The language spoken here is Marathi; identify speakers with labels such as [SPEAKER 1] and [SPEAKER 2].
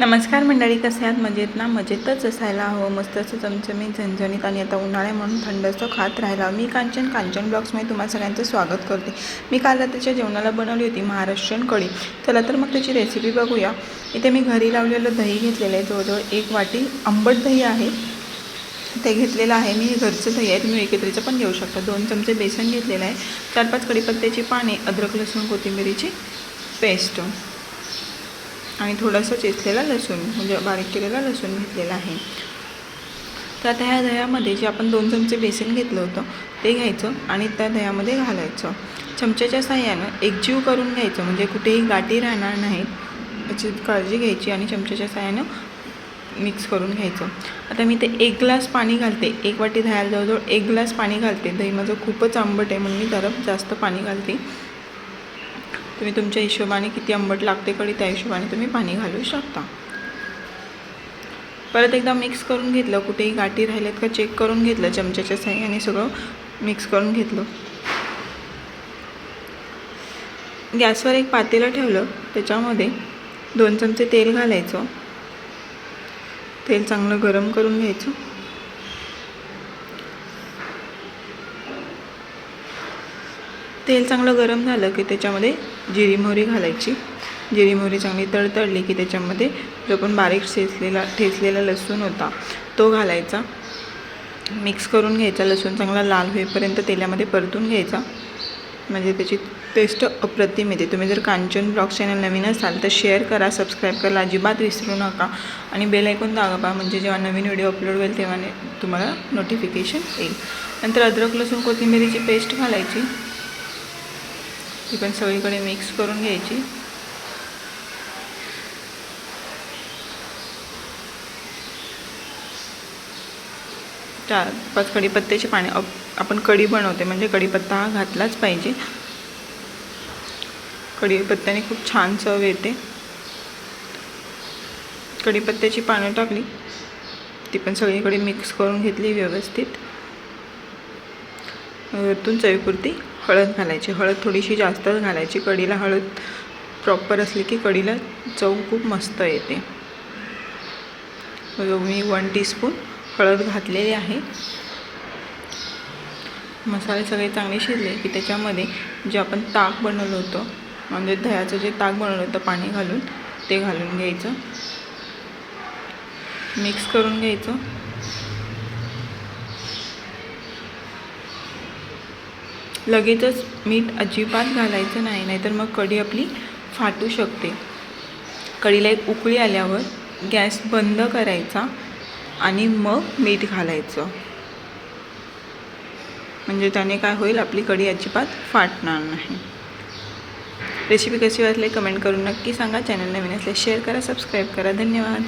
[SPEAKER 1] नमस्कार मंडळी कसे आहात? मजेत ना? मजेतच असायला हवं. मस्त असं चमचमीत झणझणीत आणि आता उन्हाळ्या म्हणून थंडचं खात राहिला. मी कांचन कांचन ब्लॉग्समध्ये तुम्हाला सगळ्यांचं स्वागत करते. मी काल रात्रीच्या जेवणाला बनवली होती महाराष्ट्रीयन कढी. चला तर मग त्याची रेसिपी बघूया. इथे मी घरी लावलेलं दही घेतलेलं आहे. जवळजवळ एक वाटी आंबट दही आहे. ते घेतलेलं आहे. मी हे घरचं दही आहे. तुम्ही एकत्रीचं पण घेऊ शकता. दोन चमचे बेसन घेतलेलं आहे. चार पाच कढीपत्त्याची पाने अद्रक लसूण कोथिंबिरीची पेस्ट. आणि थोडंसं चेचलेला लसूण म्हणजे बारीक केलेला लसूण घेतलेला आहे. तर आता ह्या दह्यामध्ये जे आपण दोन चमचे बेसन घेतलं होतं ते घ्यायचं आणि त्या दह्यामध्ये घालायचं. चमच्याच्या साह्यानं एकजीव करून घ्यायचं म्हणजे कुठेही गाठी राहणार नाही याची काळजी घ्यायची आणि चमच्याच्या साह्यानं मिक्स करून घ्यायचं. आता मी ते एक ग्लास पाणी घालते एक वाटी दह्याला जवळजवळ एक ग्लास पाणी घालते. दही माझं खूपच आंबट आहे म्हणून मी गरम जास्त पाणी घालते. तुम्ही तुमच्या हिशोबाने किती आंबट लागते कढी त्या हिशोबाने तुम्ही पाणी घालू शकता. परत एकदा मिक्स करून घेतलं कुठेही गाठी राहिल्यात का चेक करून घेतलं चमच्याच्या साह्याने सगळं मिक्स करून घेतलं. गॅसवर एक पातेलं ठेवलं त्याच्यामध्ये दोन चमचे तेल घालायचं. तेल चांगलं गरम करून घ्यायचं. तेल चांगलं गरम झालं की त्याच्यामध्ये जिरी मोहरी घालायची. जिरी मोहरी चांगली तडतडली की त्याच्यामध्ये जो पण बारीक ठेचलेला ठेचलेला लसूण होता तो घालायचा. मिक्स करून घ्यायचा लसूण चांगला लाल होईपर्यंत तेलामध्ये परतून घ्यायचा. म्हणजे त्याची टेस्ट अप्रतिम येते. तुम्ही जर कांचन ब्लॉग चॅनल नवीन असाल तर शेअर करा सबस्क्राईब करा अजिबात विसरू नका. आणि बेल ऐकून दाबा म्हणजे जेव्हा नवीन व्हिडिओ अपलोड होईल तेव्हा तुम्हाला नोटिफिकेशन येईल. नंतर अद्रक लसूण कोथिंबिरीची पेस्ट घालायची. ती पण सगळीकडे मिक्स करून घ्यायची. चार पाच कढीपत्त्याची पाणी अप- आपण कढी बनवते म्हणजे कढीपत्ता हा घातलाच पाहिजे. कढीपत्त्याने खूप छान चव येते. कढीपत्त्याची पानं टाकली ती पण सगळीकडे मिक्स करून घेतली व्यवस्थित. वरतून चवीपुरती. हळद घालायची. हळद थोडीशी जास्तच घालायची. कढीला हळद प्रॉपर असली की कढीला चव खूप मस्त येते. मी वन टीस्पून हळद घातलेली आहे. मसाले सगळे चांगले शिजले की त्याच्यामध्ये जे आपण ताक बनवलं होतं म्हणजे दह्याचं जे ताक बनवलं होतं पाणी घालून ते घालून घ्यायचं. मिक्स करून घ्यायचं. लगेचच मीठ अजिबात घालायचं नाही नाहीतर मग कढी आपली फाटू शकते. कढीला एक उकळी आल्यावर गॅस बंद करायचा आणि मग मीठ घालायचं. म्हणजे त्याने काय होईल आपली कढी अजिबात फाटणार नाही. रेसिपी कशी वाटली कमेंट करून नक्की सांगा. चॅनल नवीन असल्यास शेअर करा सबस्क्राईब करा. धन्यवाद.